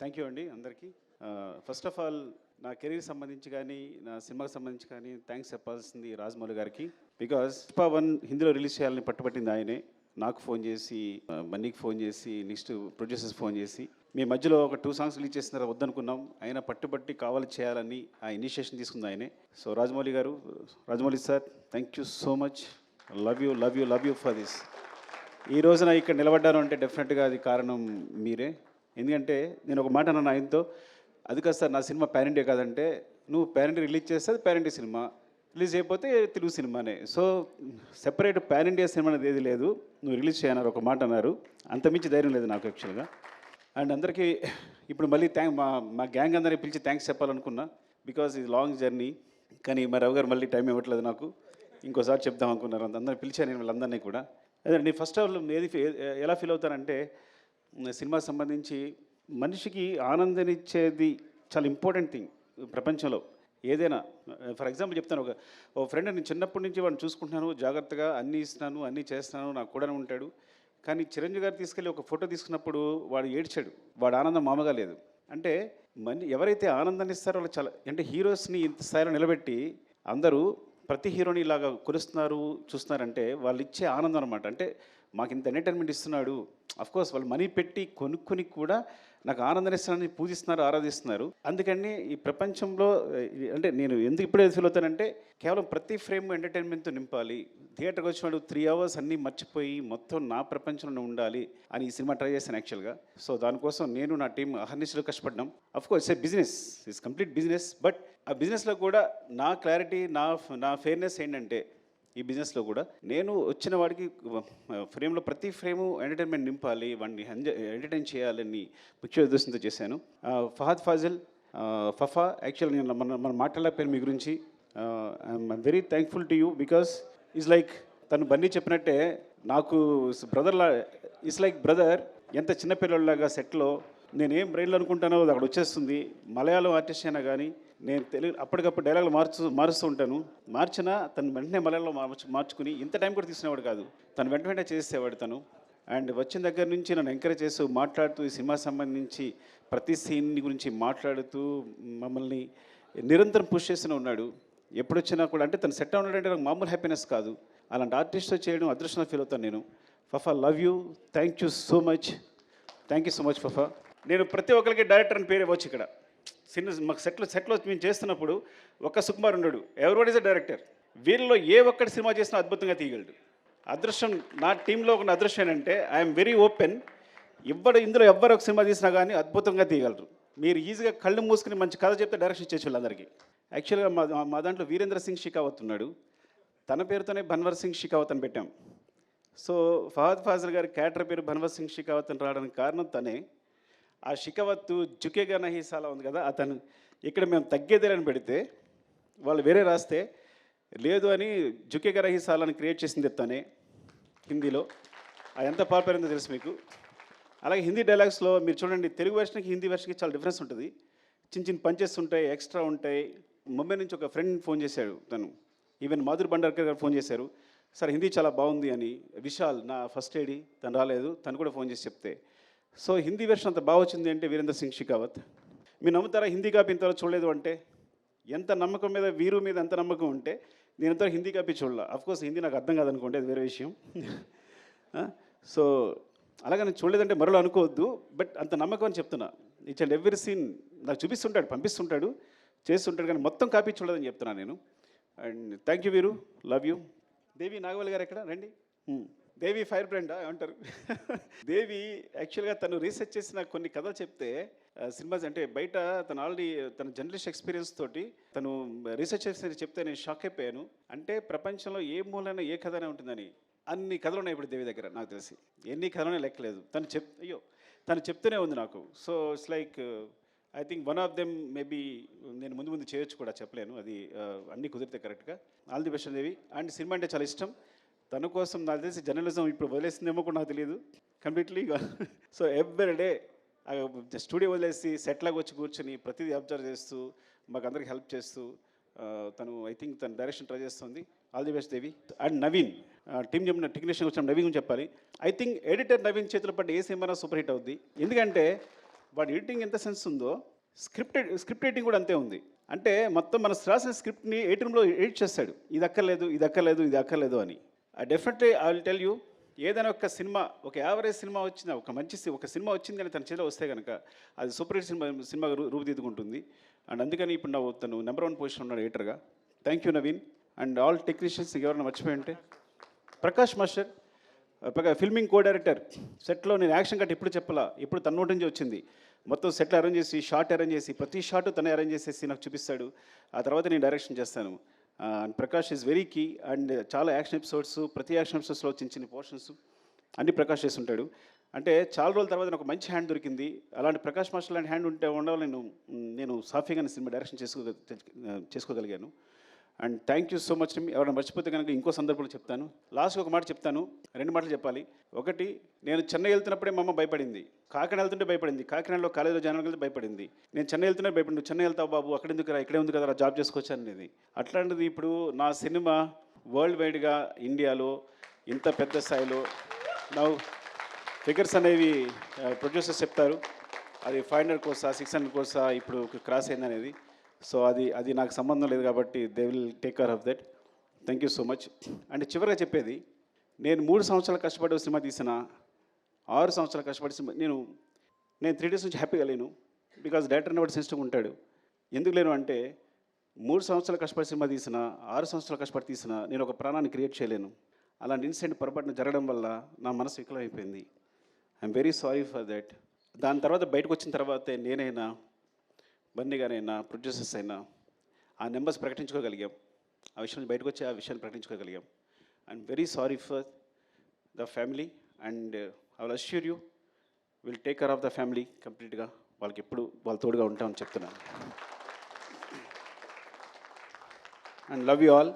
Thank you అండి అందరికీ. First of all నా కెరీర్ సంబంధించి కానీ నా సినిమాకి సంబంధించి కానీ థ్యాంక్స్ చెప్పాల్సింది రాజమౌళి గారికి. బికాస్ పుష్ప వన్ హిందీలో రిలీజ్ చేయాలని పట్టుబట్టింది ఆయనే. నాకు ఫోన్ చేసి ఆ, బన్నీకి ఫోన్ చేసి నెక్స్ట్ ప్రొడ్యూసర్స్ ఫోన్ చేసి. మీ మధ్యలో ఒక టూ సాంగ్స్ రిలీజ్ చేసిన వద్దనుకున్నాం. ఆయన పట్టుబట్టి కావాలి చేయాలని ఆ ఇనిషియేషన్ తీసుకుంది ఆయనే. సో రాజమౌళి గారు Rajamouli sir thank you so much love you love you love you for this ఈ రోజున ఇక్కడ నిలబడ్డాను అంటే డెఫినెట్గా అది కారణం మీరే. ఎందుకంటే నేను ఒక మాట అన్నాను ఆయనతో అది కాదు సార్ నా సినిమా ప్యారెంటే కాదంటే నువ్వు ప్యారెంట్ రిలీజ్ చేస్తే అది ప్యారెంటే సినిమా రిలీజ్ అయిపోతే తెలుగు సినిమానే. So separate pan India cinema అనేది ఏది లేదు నువ్వు రిలీజ్ చేయన్నారు ఒక మాట అన్నారు. అంత మించి ధైర్యం లేదు నాకు యాక్చువల్గా. అండ్ అందరికీ ఇప్పుడు మళ్ళీ థ్యాంక్ మా మా గ్యాంగ్ అందరినీ పిలిచి థ్యాంక్స్ చెప్పాలనుకున్నా బికాజ్ ఇది లాంగ్ జర్నీ కానీ మా రవి గారు మళ్ళీ టైం ఇవ్వట్లేదు నాకు. ఇంకోసారి చెప్దాం అనుకున్నారు అంత అందరిని పిలిచాను నేను వాళ్ళందరినీ కూడా. అదే నేను ఫస్ట్ ఆఫ్ ఆల్ ఏది ఎలా ఫీల్ అవుతానంటే సినిమా సంబంధించి మనిషికి ఆనందనిచ్చేది చాలా ఇంపార్టెంట్ థింగ్ ప్రపంచంలో. ఏదైనా ఫర్ ఎగ్జాంపుల్ చెప్తాను ఒక ఓ ఫ్రెండ్ నేను చిన్నప్పటి నుంచి వాడిని చూసుకుంటున్నాను జాగ్రత్తగా అన్నీ ఇస్తున్నాను అన్నీ చేస్తున్నాను నాకు కూడా ఉంటాడు. కానీ చిరంజీవి గారు తీసుకెళ్ళి ఒక ఫోటో తీసుకున్నప్పుడు వాడు ఏడ్చాడు. వాడు ఆనందం మామగా లేదు. అంటే మని ఎవరైతే ఆనందాన్ని ఇస్తారో వాళ్ళు చాలా అంటే హీరోస్ని ఇంత స్థాయిలో నిలబెట్టి అందరూ ప్రతి హీరోని ఇలాగా కొలుస్తున్నారు చూస్తున్నారంటే వాళ్ళు ఇచ్చే ఆనందం అనమాట అంటే మాకు ఇంత ఎంటర్టైన్మెంట్ ఇస్తున్నాడు. అఫ్ కోర్స్ వాళ్ళు మనీ పెట్టి కొనుక్కొని కూడా నాకు ఆనందం ఇస్తానని పూజిస్తున్నారు ఆరాధిస్తున్నారు. అందుకని ఈ ప్రపంచంలో అంటే నేను ఎందుకు ఇప్పుడే ఫీల్ అవుతానంటే కేవలం ప్రతి ఫ్రేమ్ ఎంటర్టైన్మెంట్తో నింపాలి. థియేటర్కి వచ్చినాడు త్రీ అవర్స్ అన్నీ మర్చిపోయి మొత్తం నా ప్రపంచంలో ఉండాలి అని ఈ సినిమా ట్రై చేశాను యాక్చువల్గా సో దానికోసం నేను నా టీం అహర్నిశలు కష్టపడ్డాం. Of course a business it's complete business but ఆ బిజినెస్లో కూడా నా క్లారిటీ నా నా ఫెయిర్నెస్ ఏంటంటే ఈ బిజినెస్లో కూడా నేను వచ్చిన వాడికి ఫ్రేమ్లో ప్రతి ఫ్రేము ఎంటర్టైన్మెంట్ నింపాలి వాడిని ఎంటర్టైన్ చేయాలని ముఖ్య ఉద్దేశంతో చేశాను. ఫహద్ ఫాజిల్ ఫఫా యాక్చువల్ నేను మన మన మాట్లాడలేకపోయాను మీ గురించి I'm very thankful to you because is like తను బన్నీ చెప్పినట్టే నాకు బ్రదర్లా ఇట్స్ లైక్ బ్రదర్ ఎంత చిన్నపిల్లలాగా సెట్లో నేను ఏం అనుకుంటానో అది అక్కడ వచ్చేస్తుంది. మలయాళం ఆర్టిస్ట్ అయినా కానీ నేను తెలుగు అప్పటికప్పుడు డైలాగులు మార్చు మారుస్తూ ఉంటాను. మార్చినా తను వెంటనే మలయాళంలో మార్చు మార్చుకుని ఇంత టైం కూడా తీసుకునేవాడు కాదు. తను వెంట వెంటనే చేసేవాడు తను. అండ్ వచ్చిన దగ్గర నుంచి నన్ను ఎంకరేజ్ చేస్తూ మాట్లాడుతూ ఈ సినిమా సంబంధించి ప్రతి సీన్ గురించి మాట్లాడుతూ మమ్మల్ని నిరంతరం పుష్ చేస్తూనే ఉన్నాడు. ఎప్పుడు వచ్చినా కూడా అంటే తను సెట్ ఉన్నాడంటే నాకు మామూలు హ్యాపీనెస్ కాదు. అలాంటి ఆర్టిస్ట్తో చేయడం అదృష్టంగా ఫీల్ అవుతాను నేను. Fafa love you. Thank you so much. Thank you so much Fafa. నేను ప్రతి ఒక్కరికి డైరెక్టర్ అని పేరు ఇవ్వచ్చు ఇక్కడ. సినిమా మాకు సెట్లు సెట్లో మేము చేస్తున్నప్పుడు ఒక్క సుకుమార్ ఉండడు. ఎవరివాడు ఇస్ అ డైరెక్టర్ వీళ్ళలో ఏ ఒక్కటి సినిమా చేసినా అద్భుతంగా తీయగలడు. అదృష్టం నా టీంలో ఒక అదృష్టం ఏంటంటే ఐఎమ్ వెరీ ఓపెన్ ఇవ్వడు ఇందులో ఎవ్వరు ఒక సినిమా తీసినా కానీ అద్భుతంగా తీయగలరు. మీరు ఈజీగా కళ్ళు మూసుకుని మంచి కథ చెప్తే డైరెక్షన్ ఇచ్చేసి వాళ్ళందరికీ యాక్చువల్గా మా మా దాంట్లో వీరేంద్ర సింగ్ షికావత్ ఉన్నాడు. తన పేరుతోనే భన్వర్ సింగ్ షికావత్ అని పెట్టాం. సో ఫహద్ ఫాజర్ గారి క్యారెక్టర్ పేరు భన్వర్ సింగ్ షికావత్ అని రావడానికి కారణం తనే. ఆ షికవత్తు జుకేగా నహీసాలా ఉంది కదా అతను ఇక్కడ మేము తగ్గేదేలని పెడితే వాళ్ళు వేరే రాస్తే లేదు అని జుకేగా నహీసాలా అని క్రియేట్ చేసింది తనే హిందీలో. అది ఎంత పాపులర్ తెలుసు మీకు? అలాగే హిందీ డైలాగ్స్లో మీరు చూడండి తెలుగు వెర్షన్కి హిందీ వెర్షన్కి చాలా డిఫరెన్స్ ఉంటుంది. చిన్న చిన్న పంచెస్ ఉంటాయి ఎక్స్ట్రా ఉంటాయి. ముంబై నుంచి ఒక ఫ్రెండ్ ఫోన్ చేశాడు తను. ఈవెన్ మాధుర్ భండార్కర్ గారు ఫోన్ చేశారు. సార్ హిందీ చాలా బాగుంది అని విశాల్ నా ఫస్ట్ ఏడి తను రాలేదు. తను కూడా ఫోన్ చేసి చెప్తే సో హిందీ వెర్షన్ అంత బాగా వచ్చింది అంటే వీరేంద్ర సింగ్ షికావత్. మీరు నమ్ముతారా? హిందీ కాపీ ఇంతవరకు చూడలేదు అంటే ఎంత నమ్మకం మీద వీరు మీద ఎంత నమ్మకం ఉంటే నేను ఇంతవరకు హిందీ కాపీ చూడలే. కోర్స్ హిందీ నాకు అర్థం కాదనుకోండి అది వేరే విషయం. సో అలాగే నేను చూడలేదంటే మరో అనుకోవద్దు బట్ అంత నమ్మకం అని చెప్తున్నా. ఇచ్ అండ్ ఎవ్రీ సీన్ నాకు చూపిస్తుంటాడు పంపిస్తుంటాడు చేస్తుంటాడు కానీ మొత్తం కాపీ చూడదని చెప్తున్నాను నేను. అండ్ థ్యాంక్ యూ వీరు లవ్ యూ దేవి నాగవల్లి గారు ఎక్కడ? రండి. దేవి ఫైర్ బ్రాండా ఏమంటారు? దేవి యాక్చువల్గా తను రీసెర్చ్ చేసిన కొన్ని కథలు చెప్తే సినిమాస్ అంటే బయట తను ఆల్రెడీ తన జర్నలిస్ట్ ఎక్స్పీరియన్స్ తోటి తను రీసెర్చ్ చేసిన చెప్తే నేను షాక్ అయిపోయాను. అంటే ప్రపంచంలో ఏ మూలైనా ఏ కథనే ఉంటుందని అన్ని కథలు ఉన్నాయి ఇప్పుడు దేవి దగ్గర నాకు తెలిసి. ఎన్ని కథలనే లెక్కలేదు. తను చెప్ అయ్యో తను చెప్తూనే ఉంది నాకు. So it's like I think one of them maybe నేను ముందు ముందు చేయొచ్చు కూడా చెప్పలేను. అది అన్ని అన్నీ కుదిరితే కరెక్ట్గా all the best Devi. And cinema అంటే చాలా ఇష్టం. తన కోసం నాకు తెలిసి జర్నలిజం ఇప్పుడు వదిలేసిందేమో కూడా నాకు తెలియదు completely so every day studio వదిలేసి సెట్లాగా వచ్చి కూర్చొని ప్రతిదీ అబ్జర్వ్ చేస్తూ మాకు అందరికి హెల్ప్ చేస్తూ తను ఐ థింక్ తన డైరెక్షన్ ట్రై చేస్తుంది. All the best Devi and Naveen team చెప్పిన టెక్నీషియన్ వచ్చిన నవీన్ గురించి చెప్పాలి. ఐ థింక్ ఎడిటర్ నవీన్ చేతిలో పడ్డ ఏ సినిమా సూపర్ హిట్ అవుద్ది? ఎందుకంటే వాడు ఎడిటింగ్ ఎంత సెన్స్ ఉందో స్క్రిప్ట్ స్క్రిప్ట్ రైటింగ్ కూడా అంతే ఉంది. అంటే మొత్తం మన రాసిన స్క్రిప్ట్ని ఎయిట్ రూమ్లో ఎడిట్ చేస్తాడు. ఇది అక్కర్లేదు ఇది అక్కర్లేదు ఇది అక్కర్లేదు అని. Definitely I will tell you ఏదైనా ఒక సినిమా ఒక యావరేజ్ సినిమా వచ్చిన ఒక మంచి సి- ఒక సినిమా వచ్చింది అని తన చేతిలో వస్తే కనుక అది సూపర్ హిట్ సినిమా సినిమా రూ- రూపుదిద్దుకుంటుంది. అండ్ అందుకని ఇప్పుడు నా తను నెంబర్ వన్ పొజిషన్ ఉన్నాడు ఎడిటర్గా thank you Naveen and all technicians ఎవరైనా మర్చిపోయి ఉంటే. Prakash master filming co director సెట్లో నేను యాక్షన్ కట్ ఎప్పుడు చెప్పలా? ఇప్పుడు తన నోటి నుంచి వచ్చింది. మొత్తం సెట్లు అరేంజ్ చేసి షార్ట్ అరేంజ్ చేసి ప్రతి షాట్ తనే అరేంజ్ చేసేసి నాకు చూపిస్తాడు. ఆ తర్వాత నేను డైరెక్షన్ చేస్తాను. Prakash is very key and చాలా యాక్షన్ ఎపిసోడ్స్ ప్రతి యాక్షన్ ఎపిసోడ్స్లో చిన్న చిన్న పోర్షన్స్ అన్ని ప్రకాష్ చేస్తుంటాడు. అంటే చాలా రోజుల తర్వాత నాకు మంచి హ్యాండ్ దొరికింది. అలాంటి ప్రకాష్ మాస్టర్ లాంటి హ్యాండ్ ఉంటే ఉండవాలి నేను నేను సాఫీగా సినిమా డైరెక్షన్ చేసుకో చేసుకోగలిగాను. And thank you so much ఎవరైనా మర్చిపోతే కనుక ఇంకో సందర్భంలో చెప్తాను. లాస్ట్ ఒక మాట చెప్తాను. రెండు మాటలు చెప్పాలి. ఒకటి నేను చెన్నై వెళ్తున్నప్పుడే మా అమ్మ భయపడింది. కాకినాడ వెళ్తుంటే భయపడింది. కాకినాడలో కాలేజీలో జాయిన్ వెళ్తే భయపడింది. నేను చెన్నై వెళ్తున్నా భయపడింది. చెన్నై వెళ్తావు బాబు అక్కడ ఎందుకు రా ఇక్కడే ఉంది కదా జాబ్ చేసుకోవచ్చు అనేది. అట్లాంటిది ఇప్పుడు నా సినిమా వరల్డ్ వైడ్గా ఇండియాలో ఇంత పెద్ద స్థాయిలో నా ఫిగర్స్ అనేవి ప్రొడ్యూసర్స్ చెప్తారు. అది ఫైవ్ హండ్రెడ్ కోర్సా సిక్స్ హండ్రెడ్ కోర్సా ఇప్పుడు క్రాస్ అయింది అనేది సో అది అది నాకు సంబంధం లేదు కాబట్టి they will take care of that thank you so much and చివరిగా చెప్పేది నేను మూడు సంవత్సరాలు కష్టపడి సినిమా తీసిన ఆరు సంవత్సరాలు కష్టపడి సినిమా నేను నేను త్రీ డేస్ నుంచి హ్యాపీగా లేను. బికాజ్ డైరెక్టర్ వాడు సెన్సిటివ్ ఉంటాడు. ఎందుకు లేను అంటే మూడు సంవత్సరాలు కష్టపడి సినిమా తీసిన ఆరు సంవత్సరాలు కష్టపడి తీసిన నేను ఒక ప్రాణాన్ని క్రియేట్ చేయలేను. అలాంటి ఇన్సిడెంట్ పొరపాటున జరగడం వల్ల నా మనసు వికలమైపోయింది. I'm very sorry for that దాని తర్వాత బయటకు వచ్చిన తర్వాతే నేనైనా బన్నీ గారైనా ప్రొడ్యూసర్స్ అయినా ఆ నెంబర్స్ ప్రకటించుకోగలిగాం. ఆ విషయం బయటకు వచ్చి ఆ విషయాన్ని ప్రకటించుకోగలిగాం. I'm very sorry for the family and I will assure you will take care of the family కంప్లీట్గా వాళ్ళకి ఎప్పుడు వాళ్ళ తోడుగా ఉంటామని చెప్తున్నాను. And love you all